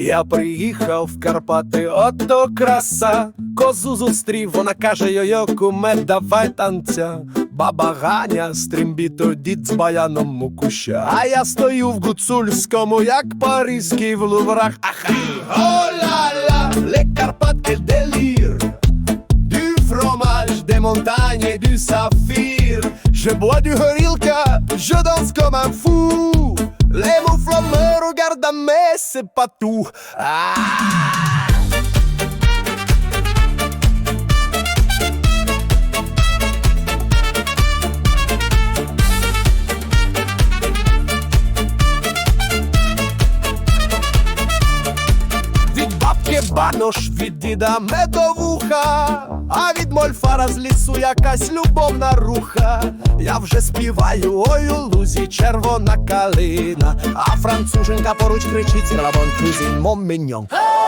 Я приїхав в Карпати, ото краса. Козу зустрів, вона каже, йо куме, давай танця. Баба Ганя стрімбіто дід з баяном мукуща. А я стою в гуцульському, як паризький в луврах. Аха! О-ла-ла, ле Карпати делір. Du fromage, des montagnes et du saphir. Je bois du horilka, je me regardent, mais c'est pas tout. Ah! Банош, від діда медовуха, а від мольфара з лісу якась любовна руха. Я вже співаю, ой у лузі червона калина, а француженка поруч кричить Скрабон кузін моміньон. Oh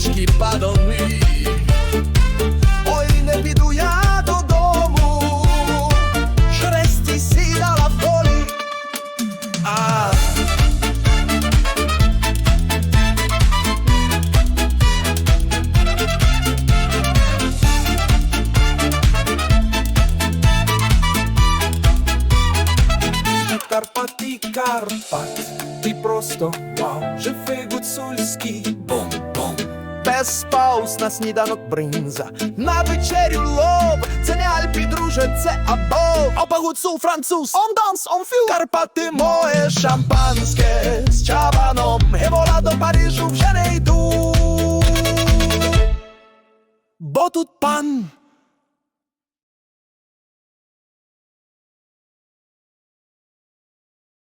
грибочки падали. Ой, не піду я додому, шресті сідала в полі. А Карпати, Карпат, ти просто вау, живе гуцульський бом-бом. Без пауз на сніданок бринза, на вечерю лоб, це не Альпі, друже, це або Опагуцу француз, он данс, он фю. Карпати моє шампанське з чабаном, Гевола до Парижу вже не йду. Бо тут пан